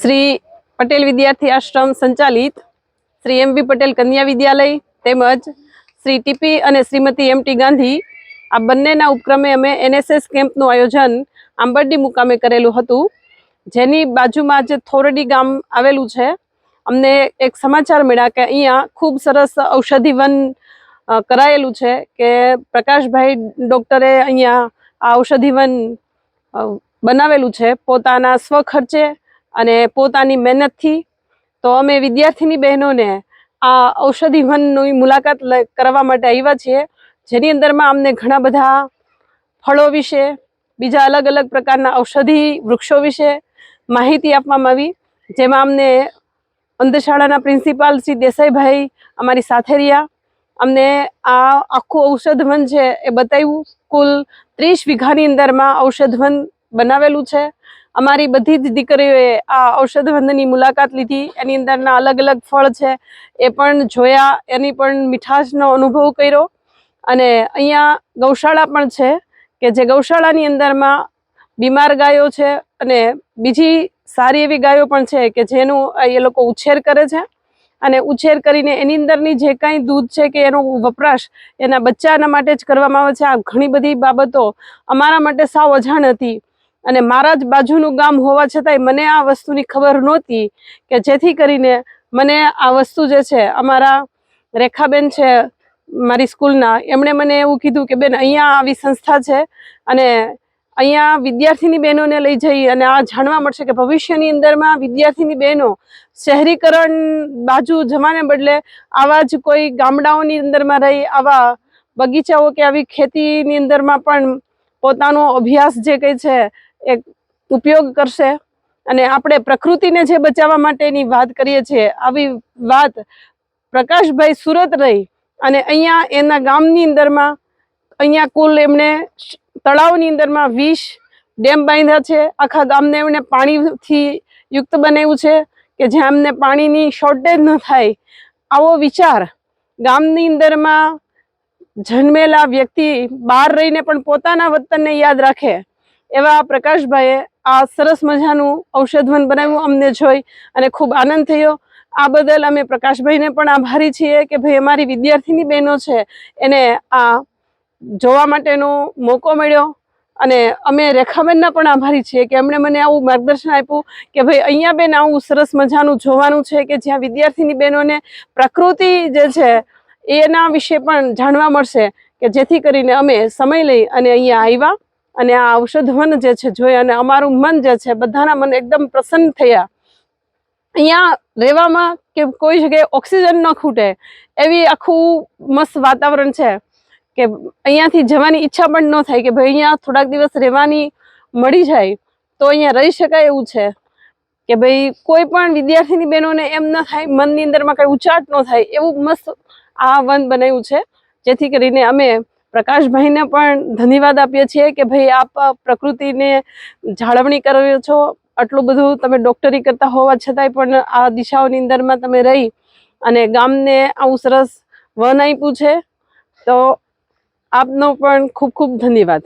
શ્રી પટેલ વિદ્યાર્થી આશ્રમ સંચાલિત શ્રી એમ બી પટેલ કન્યા વિદ્યાલય તેમજ શ્રી ટીપી અને શ્રીમતી એમ ટી ગાંધી આ બંનેના ઉપક્રમે અમે એનએસએસ કેમ્પનું આયોજન આંબરડી મુકામે કરેલું હતું. જેની બાજુમાં જે થોરડી ગામ આવેલું છે. અમને એક સમાચાર મળ્યા કે અહીંયા ખૂબ સરસ ઔષધિ વન અ, કરાયેલું છે કે પ્રકાશભાઈ ડૉક્ટરે અહીંયા આ ઔષધિવન બનાવેલું છે પોતાના સ્વખર્ચે અને પોતાની મહેનતથી. તો અમે વિદ્યાર્થીની બહેનોને આ ઔષધિવનની મુલાકાત કરવા માટે આવ્યા છીએ, જેની અંદરમાં અમને ઘણા બધા ફળો વિશે, બીજા અલગ અલગ પ્રકારના ઔષધિ વૃક્ષો વિશે માહિતી આપવામાં આવી, જેમાં અમને અંધશાળાના પ્રિન્સિપાલ શ્રી દેસાઈભાઈ અમારી સાથે રહ્યા. અમને આ આખું ઔષધવન છે એ બતાવ્યું. કુલ ત્રીસ વીઘાની અંદરમાં ઔષધવન બનાવેલું છે. અમારી બધી જ દીકરીઓએ આ ઔષધવનની મુલાકાત લીધી. એની અંદરના અલગ અલગ ફળ છે. એ પણ જોયા, એની પણ મીઠાશનો અનુભવ કર્યો. અને અહીંયા ગૌશાળા પણ છે કે જે ગૌશાળાની અંદરમાં બીમાર ગાયો છે અને બીજી સારી એવી ગાયો પણ છે કે જેનું એ લોકો ઉછેર કરે છે. અને ઉછેર કરીને એની અંદરની જે કાંઈ દૂધ છે કે એનો વપરાશ એના બચ્ચાના માટે જ કરવામાં આવે છે. આ ઘણી બધી બાબતો અમારા માટે સાવ અજાણ હતી. અને મારા જ બાજુનું ગામ હોવા છતાંય મને આ વસ્તુની ખબર નહોતી કે જેથી કરીને મને આ વસ્તુ જે છે, અમારા રેખાબેન છે મારી સ્કૂલના, એમણે મને એવું કીધું કે બેન, અહીંયા આવી સંસ્થા છે અને અહીંયા વિદ્યાર્થીની બહેનોને લઈ જઈ અને આ જાણવા મળશે કે ભવિષ્યની અંદરમાં વિદ્યાર્થીની બહેનો શહેરીકરણ બાજુ જવાને બદલે આવા જ કોઈ ગામડાઓની અંદરમાં રહી, આવા બગીચાઓ કે આવી ખેતીની અંદરમાં પણ પોતાનો અભ્યાસ જે કંઈ છે એ ઉપયોગ કરશે. અને આપણે પ્રકૃતિને જે બચાવવા માટેની વાત કરીએ છીએ, આવી વાત પ્રકાશભાઈ સુરત રહી અને અહીંયા એના ગામની અંદરમાં અહીંયા કુલ એમણે તળાવની અંદરમાં વીસ ડેમ બાંધ્યા છે. આખા ગામને એમને પાણીથી યુક્ત બનાવ્યું છે કે જ્યાં અમને પાણીની શોર્ટેજ ન થાય. આવો વિચાર ગામની અંદરમાં જન્મેલા વ્યક્તિ બહાર રહીને પણ પોતાના વતનને યાદ રાખે એવા પ્રકાશભાઈએ આ સરસ મજાનું ઔષધવન બનાવ્યું, અમને જોઈ અને ખૂબ આનંદ થયો. આ બદલ અમે પ્રકાશભાઈને પણ આભારી છીએ કે ભાઈ અમારી વિદ્યાર્થીની બહેનો છે એને આ જોવા માટેનો મોકો મળ્યો અને અમે રેખાબેનના પણ આભારી છીએ કે એમણે મને આવું માર્ગદર્શન આપ્યું કે ભાઈ અહીંયા બેન આવું સરસ મજાનું જોવાનું છે કે જ્યાં વિદ્યાર્થીની બહેનોને પ્રકૃતિ જે છે એના વિશે પણ જાણવા મળશે કે જેથી કરીને અમે સમય લઈ અને અહીંયા આવ્યા અને આ ઔષધવન જે છે જોઈ અને અમારું મન જે છે બધાના મન એકદમ પ્રસન્ન થયા. અહીંયા રહેવામાં કે કોઈ જગ્યાએ ઓક્સિજન ન ખૂટે એવી આખું મસ્ત વાતાવરણ છે. કે અહીંયાથી જવાની ઈચ્છા પણ ન થાય કે ભાઈ અહીંયા થોડાક દિવસ રહેવાની મળી જાય, તો અહીંયા રહી શકાય એવું છે. કે ભાઈ કોઈ પણ વિદ્યાર્થીની બહેનોને એમ ન થાય, મનની અંદરમાં કંઈ ઉચાટ ન થાય, એવું મસ્ત આ વન બનાવ્યું છે. જેથી કરીને અમે પ્રકાશભાઈને પણ ધન્યવાદ આપીએ છીએ કે ભાઈ આપ પ્રકૃતિને જાળવણી કરો છો. આટલું બધું તમે ડોક્ટરી કરતા હોવા છતાંય પણ આ દિશાઓની અંદરમાં તમે રહી અને ગામને આવું સરસ વન આપ્યું છે. તો આપનો પણ ખૂબ ખૂબ ધન્યવાદ.